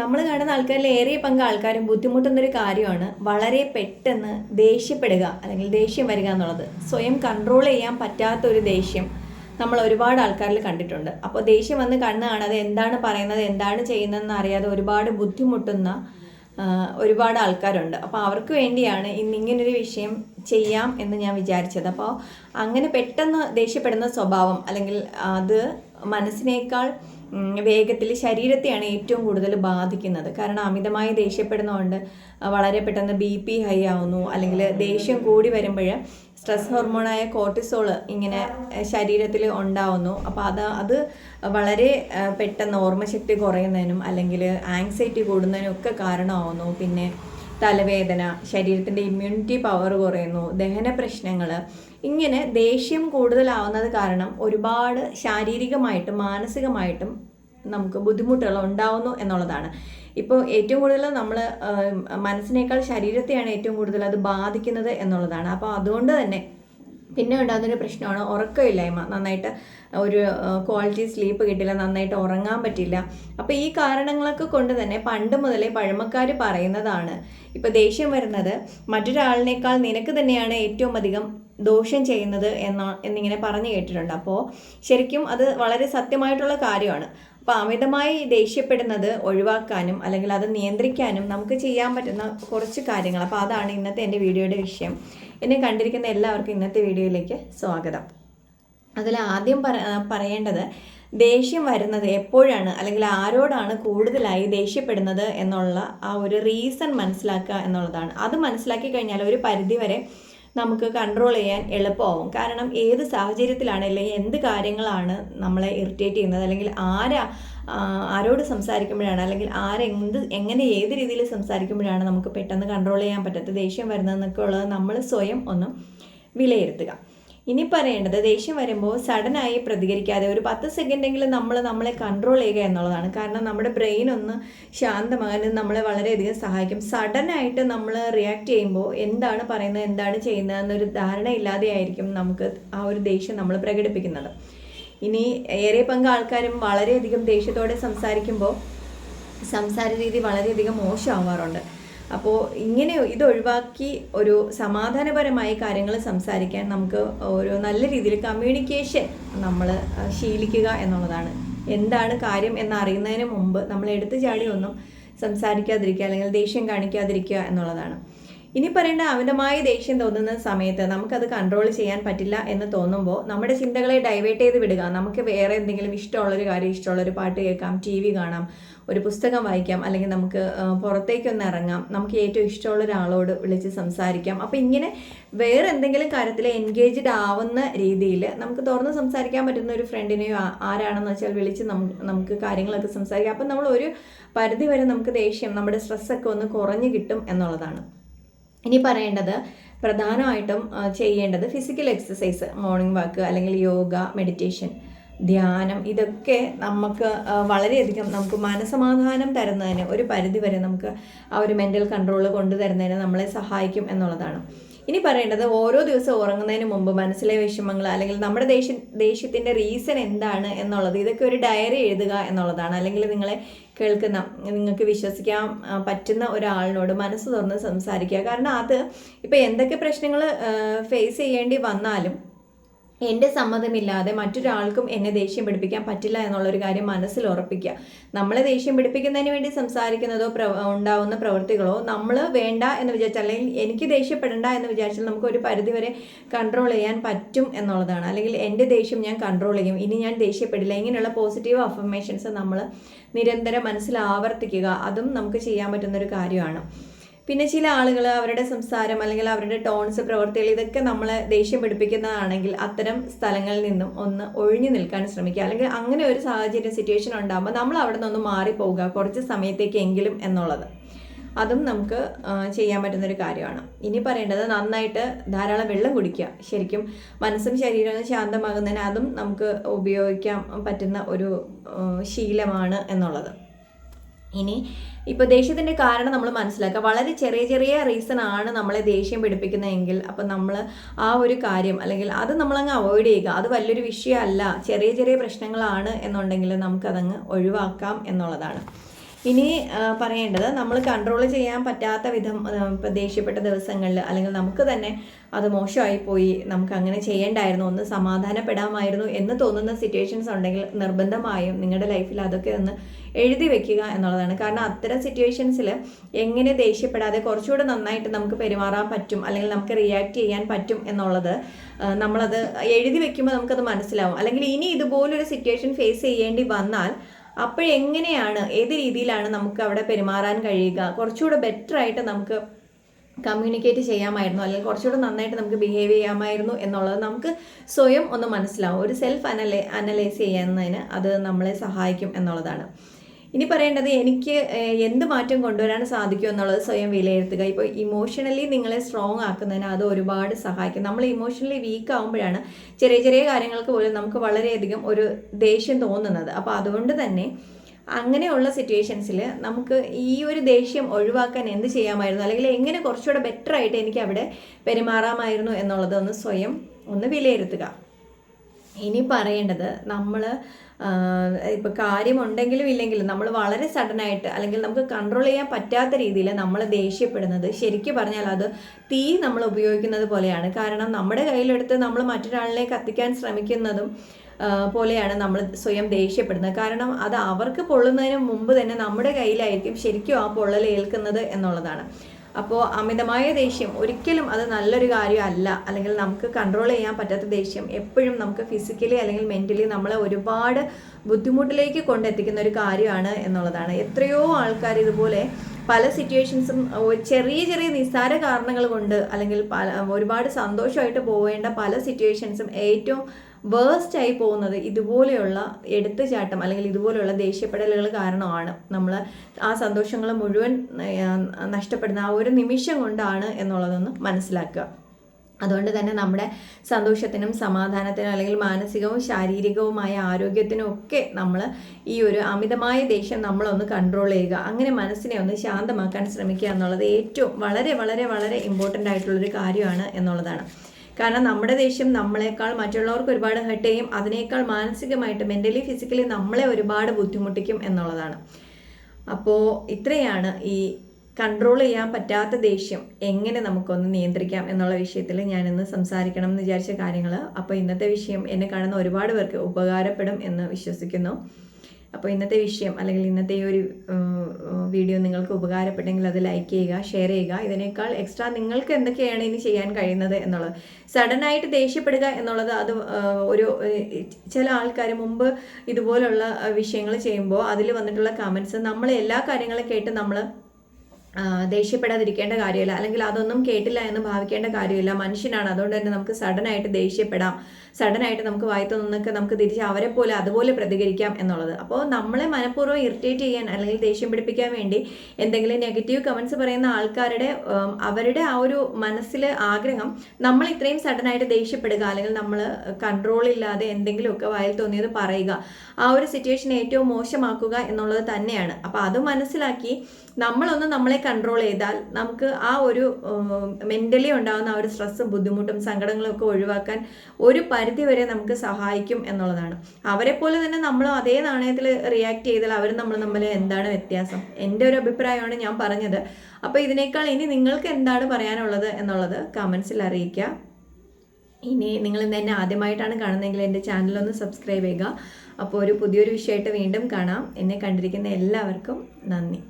നമ്മൾ കാണുന്ന ആൾക്കാരിൽ ഏറിയ പങ്ക് ആൾക്കാരും ബുദ്ധിമുട്ടുന്നൊരു കാര്യമാണ് വളരെ പെട്ടെന്ന് ദേഷ്യപ്പെടുക അല്ലെങ്കിൽ ദേഷ്യം വരിക എന്നുള്ളത്. സ്വയം കൺട്രോൾ ചെയ്യാൻ പറ്റാത്ത ഒരു ദേഷ്യം നമ്മൾ ഒരുപാട് ആൾക്കാരിൽ കണ്ടിട്ടുണ്ട്. അപ്പോൾ ദേഷ്യം വന്ന് കണ്ണ് കാണാതെ എന്താണ് പറയുന്നത് എന്താണ് ചെയ്യുന്നതെന്ന് അറിയാതെ ഒരുപാട് ബുദ്ധിമുട്ടുന്ന ഒരുപാട് ആൾക്കാരുണ്ട്. അപ്പോൾ അവർക്ക് വേണ്ടിയാണ് ഇന്ന് ഇങ്ങനൊരു വിഷയം ചെയ്യാം എന്ന് ഞാൻ വിചാരിച്ചത്. അപ്പോൾ അങ്ങനെ പെട്ടെന്ന് ദേഷ്യപ്പെടുന്ന സ്വഭാവം അല്ലെങ്കിൽ അത് മനസ്സിനേക്കാൾ വേഗത്തിൽ ശരീരത്തെയാണ് ഏറ്റവും കൂടുതൽ ബാധിക്കുന്നത്. കാരണം അമിതമായി ദേഷ്യപ്പെടുന്നതുകൊണ്ട് വളരെ പെട്ടെന്ന് ബി പി ഹൈ ആവുന്നു. അല്ലെങ്കിൽ ദേഷ്യം കൂടി വരുമ്പോൾ സ്ട്രെസ് ഹോർമോണായ കോർട്ടിസോൾ ഇങ്ങനെ ശരീരത്തിൽ ഉണ്ടാവുന്നു. അപ്പോൾ അത് അത് വളരെ പെട്ടെന്ന് ഓർമ്മശക്തി കുറയുന്നതിനും അല്ലെങ്കിൽ ആങ്സൈറ്റി കൂടുന്നതിനും ഒക്കെ കാരണമാവുന്നു. പിന്നെ തലവേദന ശരീരത്തിന്റെ ഇമ്മ്യൂണിറ്റി പവർ കുറയുന്നു ദഹന പ്രശ്നങ്ങൾ ഇങ്ങനെ ദേഷ്യം കൂടുതലാവുന്നത് കാരണം ഒരുപാട് ശാരീരികമായിട്ടും മാനസികമായിട്ടും നമുക്ക് ബുദ്ധിമുട്ടുകൾ ഉണ്ടാവുന്നു എന്നുള്ളതാണ്. ഇപ്പോൾ ഏറ്റവും കൂടുതൽ നമ്മൾ മനസ്സിനേക്കാൾ ശരീരത്തെയാണ് ഏറ്റവും കൂടുതൽ അത് ബാധിക്കുന്നത് എന്നുള്ളതാണ്. അപ്പോൾ അതുകൊണ്ട് തന്നെ പിന്നെ ഉണ്ടാകുന്നൊരു പ്രശ്നമാണ് ഉറക്കമില്ലായ്മ. നന്നായിട്ട് ഒരു ക്വാളിറ്റി സ്ലീപ്പ് കിട്ടില്ല നന്നായിട്ട് ഉറങ്ങാൻ പറ്റില്ല. അപ്പോൾ ഈ കാരണങ്ങളൊക്കെ കൊണ്ട് തന്നെ പണ്ട് മുതലേ പഴമക്കാർ പറയുന്നതാണ്. ഇപ്പോൾ ദേഷ്യം വരുന്നത് മറ്റൊരാളിനേക്കാൾ നിനക്ക് തന്നെയാണ് ഏറ്റവും അധികം ദോഷം ചെയ്യുന്നത് എന്ന എന്നിങ്ങനെ പറഞ്ഞു കേട്ടിട്ടുണ്ട്. അപ്പോൾ ശരിക്കും അത് വളരെ സത്യമായിട്ടുള്ള കാര്യമാണ്. അപ്പോൾ അമിതമായി ദേഷ്യപ്പെടുന്നത് ഒഴിവാക്കാനും അല്ലെങ്കിൽ അത് നിയന്ത്രിക്കാനും നമുക്ക് ചെയ്യാൻ പറ്റുന്ന കുറച്ച് കാര്യങ്ങൾ. അപ്പോൾ അതാണ് ഇന്നത്തെ എന്റെ വീഡിയോയുടെ വിഷയം. എന്നെ കണ്ടിരിക്കുന്ന എല്ലാവർക്കും ഇന്നത്തെ വീഡിയോയിലേക്ക് സ്വാഗതം. അതിൽ ആദ്യം പറ പറയേണ്ടത് ദേഷ്യം വരുന്നത് എപ്പോഴാണ് അല്ലെങ്കിൽ ആരോടാണ് കൂടുതലായി ദേഷ്യപ്പെടുന്നത് എന്നുള്ള ആ ഒരു റീസൺ മനസ്സിലാക്കുക എന്നുള്ളതാണ്. അത് മനസ്സിലാക്കി കഴിഞ്ഞാൽ ഒരു പരിധിവരെ നമുക്ക് കൺട്രോൾ ചെയ്യാൻ എളുപ്പമാവും. കാരണം ഏത് സാഹചര്യത്തിലാണ് അല്ലെങ്കിൽ എന്ത് കാര്യങ്ങളാണ് നമ്മളെ ഇറിറ്റേറ്റ് ചെയ്യുന്നത് അല്ലെങ്കിൽ ആരാ ആരോട് സംസാരിക്കുമ്പോഴാണ് അല്ലെങ്കിൽ ആരെന്ത് എങ്ങനെ ഏത് രീതിയിൽ സംസാരിക്കുമ്പോഴാണ് നമുക്ക് പെട്ടെന്ന് കൺട്രോൾ ചെയ്യാൻ പറ്റാത്ത ദേഷ്യം വരുന്നതെന്നൊക്കെ ഉള്ളത് നമ്മൾ സ്വയം ഒന്ന് വിലയിരുത്തുക. ഇനി പറയേണ്ടത് ദേഷ്യം വരുമ്പോൾ സഡനായി പ്രതികരിക്കാതെ ഒരു പത്ത് സെക്കൻഡെങ്കിലും നമ്മൾ നമ്മളെ കൺട്രോൾ ചെയ്യുക എന്നുള്ളതാണ്. കാരണം നമ്മുടെ ബ്രെയിൻ ഒന്ന് ശാന്തമാകാൻ നമ്മളെ വളരെയധികം സഹായിക്കും. സഡനായിട്ട് നമ്മൾ റിയാക്ട് ചെയ്യുമ്പോൾ എന്താണ് പറയുന്നത് എന്താണ് ചെയ്യുന്നത് എന്നൊരു ധാരണ ഇല്ലാതെയായിരിക്കും നമുക്ക് ആ ഒരു ദേഷ്യം നമ്മൾ പ്രകടിപ്പിക്കുന്നത്. ഇനി ഏറെ പങ്ക് ആൾക്കാരും വളരെയധികം ദേഷ്യത്തോടെ സംസാരിക്കുമ്പോൾ സംസാര രീതി വളരെയധികം മോശമാവാറുണ്ട്. അപ്പോൾ ഇങ്ങനെ ഇത് ഒഴിവാക്കി ഒരു സമാധാനപരമായ കാര്യങ്ങൾ സംസാരിക്കാൻ നമുക്ക് ഒരു നല്ല രീതിയിൽ കമ്മ്യൂണിക്കേഷൻ നമ്മൾ ശീലിക്കുക എന്നുള്ളതാണ്. എന്താണ് കാര്യം എന്നറിയുന്നതിന് മുമ്പ് നമ്മൾ എടുത്തു ചാടി ഒന്നും സംസാരിക്കാതിരിക്കുക അല്ലെങ്കിൽ ദേഷ്യം കാണിക്കാതിരിക്കുക എന്നുള്ളതാണ്. ഇനി പറയേണ്ട അമിതമായ ദേഷ്യം തോന്നുന്ന സമയത്ത് നമുക്കത് കൺട്രോൾ ചെയ്യാൻ പറ്റില്ല എന്ന് തോന്നുമ്പോൾ നമ്മുടെ ചിന്തകളെ ഡൈവേർട്ട് ചെയ്ത് വിടുക. നമുക്ക് വേറെ എന്തെങ്കിലും ഇഷ്ടമുള്ളൊരു കാര്യം ഇഷ്ടമുള്ളൊരു പാട്ട് കേൾക്കാം ടി വി കാണാം ഒരു പുസ്തകം വായിക്കാം അല്ലെങ്കിൽ നമുക്ക് പുറത്തേക്കൊന്ന് ഇറങ്ങാം നമുക്ക് ഏറ്റവും ഇഷ്ടമുള്ള ഒരാളോട് വിളിച്ച് സംസാരിക്കാം. അപ്പോൾ ഇങ്ങനെ വേറെ എന്തെങ്കിലും കാര്യത്തിൽ എൻഗേജ്ഡ് ആവുന്ന രീതിയിൽ നമുക്ക് തുറന്ന് സംസാരിക്കാൻ പറ്റുന്ന ഒരു ഫ്രണ്ടിനെയോ ആരാണെന്ന് വെച്ചാൽ വിളിച്ച് നമുക്ക് കാര്യങ്ങളൊക്കെ സംസാരിക്കാം. അപ്പം നമ്മൾ ഒരു പരിധി വരെ നമുക്ക് ദേഷ്യം നമ്മുടെ സ്ട്രെസ്സൊക്കെ ഒന്ന് കുറഞ്ഞു കിട്ടും എന്നുള്ളതാണ്. ഇനി പറയേണ്ടത് പ്രധാനമായിട്ടും ചെയ്യേണ്ടത് ഫിസിക്കൽ എക്സസൈസ് മോർണിംഗ് വാക്ക് അല്ലെങ്കിൽ യോഗ മെഡിറ്റേഷൻ ധ്യാനം ഇതൊക്കെ നമുക്ക് വളരെയധികം നമുക്ക് മനസമാധാനം തരുന്നതിന് ഒരു പരിധി വരെ നമുക്ക് ആ ഒരു മെന്റൽ കൺട്രോൾ കൊണ്ടുതരുന്നതിന് നമ്മളെ സഹായിക്കും എന്നുള്ളതാണ്. ഇനി പറയേണ്ടത് ഓരോ ദിവസം ഉറങ്ങുന്നതിന് മുമ്പ് മനസ്സിലെ വിഷമങ്ങൾ അല്ലെങ്കിൽ നമ്മുടെ ദേഷ്യ ദേഷ്യത്തിന്റെ റീസൺ എന്താണ് എന്നുള്ളത് ഇതൊക്കെ ഒരു ഡയറി എഴുതുക എന്നുള്ളതാണ്. അല്ലെങ്കിൽ നിങ്ങളെ കേൾക്കുന്ന നിങ്ങൾക്ക് വിശ്വസിക്കാൻ പറ്റുന്ന ഒരാളിനോട് മനസ്സ് തുറന്ന് സംസാരിക്കുക. കാരണം അത് ഇപ്പോൾ എന്തൊക്കെ പ്രശ്നങ്ങൾ ഫേസ് ചെയ്യേണ്ടി വന്നാലും എന്റെ സമ്മതമില്ലാതെ മറ്റൊരാൾക്കും എന്നെ ദേഷ്യം പിടിപ്പിക്കാൻ പറ്റില്ല എന്നുള്ളൊരു കാര്യം മനസ്സിൽ ഉറപ്പിക്കുക. നമ്മളെ ദേഷ്യം പിടിപ്പിക്കുന്നതിന് വേണ്ടി സംസാരിക്കുന്നതോ പ്രവ ഉണ്ടാവുന്ന പ്രവൃത്തികളോ നമ്മൾ വേണ്ട എന്ന് വിചാരിച്ചാൽ അല്ലെങ്കിൽ എനിക്ക് ദേഷ്യപ്പെടണ്ട എന്ന് വിചാരിച്ചാൽ നമുക്ക് ഒരു പരിധിവരെ കൺട്രോൾ ചെയ്യാൻ പറ്റും എന്നുള്ളതാണ്. അല്ലെങ്കിൽ എന്റെ ദേഷ്യം ഞാൻ കൺട്രോൾ ചെയ്യും. ഇനി ഞാൻ ദേഷ്യപ്പെടില്ല. ഇങ്ങനെയുള്ള പോസിറ്റീവ് അഫർമേഷൻസ് നമ്മൾ നിരന്തരം മനസ്സിൽ ആവർത്തിക്കുക. അതും നമുക്ക് ചെയ്യാൻ പറ്റുന്നൊരു കാര്യമാണ്. പിന്നെ ചില ആളുകൾ അവരുടെ സംസാരം അല്ലെങ്കിൽ അവരുടെ ടോൺസ് പ്രവർത്തികൾ ഇതൊക്കെ നമ്മളെ ദേഷ്യം പിടിപ്പിക്കുന്നതാണെങ്കിൽ അത്തരം സ്ഥലങ്ങളിൽ നിന്നും ഒന്ന് ഒഴിഞ്ഞു നിൽക്കാൻ ശ്രമിക്കുക. അല്ലെങ്കിൽ അങ്ങനെ ഒരു സാഹചര്യം സിറ്റുവേഷൻ ഉണ്ടാകുമ്പോൾ നമ്മൾ അവിടെ നിന്നൊന്ന് മാറിപ്പോവുക കുറച്ച് സമയത്തേക്കെങ്കിലും എന്നുള്ളത്. അതും നമുക്ക് ചെയ്യാൻ പറ്റുന്നൊരു കാര്യമാണ്. ഇനി പറയേണ്ടത് നന്നായിട്ട് ധാരാളം വെള്ളം കുടിക്കുക. ശരിക്കും മനസ്സും ശരീരവും ശാന്തമാകുന്നതിന് അതും നമുക്ക് ഉപയോഗിക്കാൻ പറ്റുന്ന ഒരു ശീലമാണ് എന്നുള്ളത്. ഇനി ഇപ്പോൾ ദേഷ്യത്തിന്റെ കാരണം നമ്മൾ മനസ്സിലാക്കുക. വളരെ ചെറിയ ചെറിയ റീസൺ ആണ് നമ്മളെ ദേഷ്യം പിടിപ്പിക്കുന്നതെങ്കിൽ അപ്പം നമ്മൾ ആ ഒരു കാര്യം അല്ലെങ്കിൽ അത് നമ്മളങ്ങ് അവോയ്ഡ് ചെയ്യുക. അത് വലിയൊരു വിഷയമല്ല. ചെറിയ ചെറിയ പ്രശ്നങ്ങളാണ് എന്നുണ്ടെങ്കിൽ നമുക്കതങ്ങ് ഒഴിവാക്കാം എന്നുള്ളതാണ്. ഇനി പറയേണ്ടത് നമ്മൾ കൺട്രോൾ ചെയ്യാൻ പറ്റാത്ത വിധം ദേഷ്യപ്പെട്ട ദിവസങ്ങളിൽ അല്ലെങ്കിൽ നമുക്ക് തന്നെ അത് മോശമായി പോയി നമുക്ക് അങ്ങനെ ചെയ്യേണ്ടായിരുന്നു ഒന്ന് സമാധാനപ്പെടാമായിരുന്നു എന്ന് തോന്നുന്ന സിറ്റുവേഷൻസ് ഉണ്ടെങ്കിൽ നിർബന്ധമായും നിങ്ങളുടെ ലൈഫിൽ അതൊക്കെ ഒന്ന് എഴുതി വെക്കുക എന്നുള്ളതാണ്. കാരണം അത്തരം സിറ്റുവേഷൻസിൽ എങ്ങനെ ദേഷ്യപ്പെടാതെ കുറച്ചുകൂടെ നന്നായിട്ട് നമുക്ക് പെരുമാറാൻ പറ്റും അല്ലെങ്കിൽ നമുക്ക് റിയാക്ട് ചെയ്യാൻ പറ്റും എന്നുള്ളത് നമ്മളത് എഴുതി വെക്കുമ്പോൾ നമുക്കത് മനസ്സിലാവും. അല്ലെങ്കിൽ ഇനി ഇതുപോലൊരു സിറ്റുവേഷൻ ഫേസ് ചെയ്യേണ്ടി വന്നാൽ അപ്പോഴെങ്ങനെയാണ് ഏത് രീതിയിലാണ് നമുക്ക് അവിടെ പെരുമാറാൻ കഴിയുക? കുറച്ചുകൂടെ ബെറ്റർ ആയിട്ട് നമുക്ക് കമ്മ്യൂണിക്കേറ്റ് ചെയ്യാമായിരുന്നു അല്ലെങ്കിൽ കുറച്ചുകൂടെ നന്നായിട്ട് നമുക്ക് ബിഹേവ് ചെയ്യാമായിരുന്നു എന്നുള്ളത് നമുക്ക് സ്വയം ഒന്ന് മനസ്സിലാവും. ഒരു സെൽഫ് അനലൈ അനലൈസ് ചെയ്യുന്നതിന് അത് നമ്മളെ സഹായിക്കും എന്നുള്ളതാണ്. ഇനി പറയേണ്ടത് എനിക്ക് എന്ത് മാറ്റം കൊണ്ടുവരാൻ സാധിക്കും എന്നുള്ളത് സ്വയം വിലയിരുത്തുക. ഇപ്പോൾ ഇമോഷണലി നിങ്ങളെ സ്ട്രോങ് ആക്കുന്നതിന് അത് ഒരുപാട് സഹായിക്കും. നമ്മൾ ഇമോഷണലി വീക്ക് ആകുമ്പോഴാണ് ചെറിയ ചെറിയ കാര്യങ്ങൾക്ക് പോലും നമുക്ക് വളരെയധികം ഒരു ദേഷ്യം തോന്നുന്നത്. അപ്പോൾ അതുകൊണ്ട് തന്നെ അങ്ങനെയുള്ള സിറ്റുവേഷൻസിൽ നമുക്ക് ഈ ഒരു ദേഷ്യം ഒഴിവാക്കാൻ എന്ത് ചെയ്യാമായിരുന്നു? അല്ലെങ്കിൽ എങ്ങനെ കുറച്ചുകൂടെ ബെറ്റർ ആയിട്ട് എനിക്ക് അവിടെ പെരുമാറാമായിരുന്നു എന്നുള്ളത് ഒന്ന് സ്വയം ഒന്ന് വിലയിരുത്തുക. ഇനി പറയേണ്ടത് നമ്മൾ ഇപ്പോൾ കാര്യമുണ്ടെങ്കിലും ഇല്ലെങ്കിലും നമ്മൾ വളരെ സഡനായിട്ട് അല്ലെങ്കിൽ നമുക്ക് കൺട്രോൾ ചെയ്യാൻ പറ്റാത്ത രീതിയിൽ നമ്മൾ ദേഷ്യപ്പെടുന്നത് ശരിക്കും പറഞ്ഞാൽ അത് തീ നമ്മൾ ഉപയോഗിക്കുന്നത് പോലെയാണ്. കാരണം നമ്മുടെ കയ്യിലെടുത്ത് നമ്മൾ മറ്റൊരാളിനെ കത്തിക്കാൻ ശ്രമിക്കുന്നതും പോലെയാണ് നമ്മൾ സ്വയം ദേഷ്യപ്പെടുന്നത്. കാരണം അത് അവർക്ക് പൊള്ളുന്നതിന് മുമ്പ് തന്നെ നമ്മുടെ കയ്യിലായിരിക്കും ശരിക്കും ആ പൊള്ളൽ ഏൽക്കുന്നത് എന്നുള്ളതാണ്. അപ്പോൾ അമിതമായ ദേഷ്യം ഒരിക്കലും അത് നല്ലൊരു കാര്യമല്ല. അല്ലെങ്കിൽ നമുക്ക് കൺട്രോൾ ചെയ്യാൻ പറ്റാത്ത ദേഷ്യം എപ്പോഴും നമുക്ക് ഫിസിക്കലി അല്ലെങ്കിൽ മെന്റലി നമ്മളെ ഒരുപാട് ബുദ്ധിമുട്ടിലേക്ക് കൊണ്ടെത്തിക്കുന്ന ഒരു കാര്യമാണ് എന്നുള്ളതാണ്. എത്രയോ ആൾക്കാർ ഇതുപോലെ പല സിറ്റുവേഷൻസും ചെറിയ ചെറിയ നിസ്സാര കാരണങ്ങൾ കൊണ്ട് അല്ലെങ്കിൽ പല ഒരുപാട് സന്തോഷമായിട്ട് പോവേണ്ട പല സിറ്റുവേഷൻസും ഏറ്റവും വേസ്റ്റ് ആയി പോകുന്നത് ഇതുപോലെയുള്ള എടുത്തുചാട്ടം അല്ലെങ്കിൽ ഇതുപോലെയുള്ള ദേഷ്യപ്പെടലുകൾ കാരണമാണ്. നമ്മൾ ആ സന്തോഷങ്ങൾ മുഴുവൻ നഷ്ടപ്പെടുന്ന ആ ഒരു നിമിഷം കൊണ്ടാണ് എന്നുള്ളതൊന്ന് മനസ്സിലാക്കുക. അതുകൊണ്ട് തന്നെ നമ്മുടെ സന്തോഷത്തിനും സമാധാനത്തിനും അല്ലെങ്കിൽ മാനസികവും ശാരീരികവുമായ ആരോഗ്യത്തിനും ഒക്കെ നമ്മൾ ഈ ഒരു അമിതമായ ദേഷ്യം നമ്മളൊന്ന് കൺട്രോൾ ചെയ്യുക. അങ്ങനെ മനസ്സിനെ ഒന്ന് ശാന്തമാക്കാൻ ശ്രമിക്കുക എന്നുള്ളത് ഏറ്റവും വളരെ വളരെ വളരെ ഇമ്പോർട്ടന്റ് ആയിട്ടുള്ളൊരു കാര്യമാണ് എന്നുള്ളതാണ്. കാരണം നമ്മുടെ ദേഷ്യം നമ്മളെക്കാൾ മറ്റുള്ളവർക്ക് ഒരുപാട് ഹെർട്ട് ചെയ്യും. അതിനേക്കാൾ മാനസികമായിട്ട് മെന്റലി ഫിസിക്കലി നമ്മളെ ഒരുപാട് ബുദ്ധിമുട്ടിക്കും എന്നുള്ളതാണ്. അപ്പോൾ ഇത്രയാണ് ഈ കൺട്രോൾ ചെയ്യാൻ പറ്റാത്ത ദേഷ്യം എങ്ങനെ നമുക്കൊന്ന് നിയന്ത്രിക്കാം എന്നുള്ള വിഷയത്തിൽ ഞാനിന്ന് സംസാരിക്കണം എന്ന് വിചാരിച്ച കാര്യങ്ങൾ അപ്പോൾ ഇന്നത്തെ വിഷയം എന്നെ കാണുന്ന ഒരുപാട് പേർക്ക് ഉപകാരപ്പെടും എന്ന് വിശ്വസിക്കുന്നു. അപ്പോൾ ഇന്നത്തെ വിഷയം അല്ലെങ്കിൽ ഇന്നത്തെ ഈ ഒരു വീഡിയോ നിങ്ങൾക്ക് ഉപകാരപ്പെട്ടെങ്കിൽ അത് ലൈക്ക് ചെയ്യുക ഷെയർ ചെയ്യുക. ഇതിനേക്കാൾ എക്സ്ട്രാ നിങ്ങൾക്ക് എന്തൊക്കെയാണ് ഇനി ചെയ്യാൻ കഴിയുന്നത് എന്നുള്ളത്. സഡനായിട്ട് ദേഷ്യപ്പെടുക എന്നുള്ളത് അത് ഒരു ചില ആൾക്കാർ മുമ്പ് ഇതുപോലുള്ള വിഷയങ്ങൾ ചെയ്യുമ്പോൾ അതിൽ വന്നിട്ടുള്ള കമൻസ് നമ്മൾ എല്ലാ കാര്യങ്ങളും കേട്ട് നമ്മൾ ദേഷ്യപ്പെടാതിരിക്കേണ്ട കാര്യമില്ല. അല്ലെങ്കിൽ അതൊന്നും കേട്ടില്ല എന്ന് ഭാവിക്കേണ്ട കാര്യമില്ല. മനുഷ്യനാണ്. അതുകൊണ്ട് തന്നെ നമുക്ക് സഡനായിട്ട് ദേഷ്യപ്പെടാം. സഡനായിട്ട് നമുക്ക് വായത്തൊന്നൊക്കെ നമുക്ക് തിരിച്ച് അവരെ പോലെ അതുപോലെ പ്രതികരിക്കാം എന്നുള്ളത്. അപ്പോൾ നമ്മളെ മനഃപൂർവം ഇറിറ്റേറ്റ് ചെയ്യാൻ അല്ലെങ്കിൽ ദേഷ്യം പിടിപ്പിക്കാൻ വേണ്ടി എന്തെങ്കിലും നെഗറ്റീവ് കമൻസ് പറയുന്ന ആൾക്കാരുടെ അവരുടെ ആ ഒരു മനസ്സിൽ ആഗ്രഹം നമ്മൾ ഇത്രയും സഡനായിട്ട് ദേഷ്യപ്പെടുക അല്ലെങ്കിൽ നമ്മൾ കൺട്രോൾ ഇല്ലാതെ എന്തെങ്കിലുമൊക്കെ വായിൽ തോന്നിയത് പറയുക ആ ഒരു സിറ്റുവേഷൻ ഏറ്റവും മോശമാക്കുക എന്നുള്ളത് തന്നെയാണ്. അപ്പോൾ അത് മനസ്സിലാക്കി നമ്മളൊന്ന് നമ്മളെ കൺട്രോൾ ചെയ്താൽ നമുക്ക് ആ ഒരു മെന്റലി ഉണ്ടാകുന്ന ആ ഒരു സ്ട്രെസ്സും ബുദ്ധിമുട്ടും സങ്കടങ്ങളും ഒക്കെ ഒഴിവാക്കാൻ ഒരു പരിധി വരെ നമുക്ക് സഹായിക്കും എന്നുള്ളതാണ്. അവരെ പോലെ തന്നെ നമ്മൾ അതേ നാണയത്തിൽ റിയാക്ട് ചെയ്താൽ അവർ നമ്മൾ തമ്മിൽ എന്താണ് വ്യത്യാസം? എന്റെ ഒരു അഭിപ്രായമാണ് ഞാൻ പറഞ്ഞത്. അപ്പോൾ ഇതിനേക്കാൾ ഇനി നിങ്ങൾക്ക് എന്താണ് പറയാനുള്ളത് എന്നുള്ളത് കമൻസിൽ അറിയിക്കുക. ഇനി നിങ്ങൾ ഇന്ന് എന്നെ ആദ്യമായിട്ടാണ് കാണുന്നതെങ്കിൽ എന്റെ ചാനലൊന്ന് സബ്സ്ക്രൈബ് ചെയ്യുക. അപ്പോൾ ഒരു പുതിയൊരു വിഷയമായിട്ട് വീണ്ടും കാണാം. എന്നെ കണ്ടിരിക്കുന്ന എല്ലാവർക്കും നന്ദി.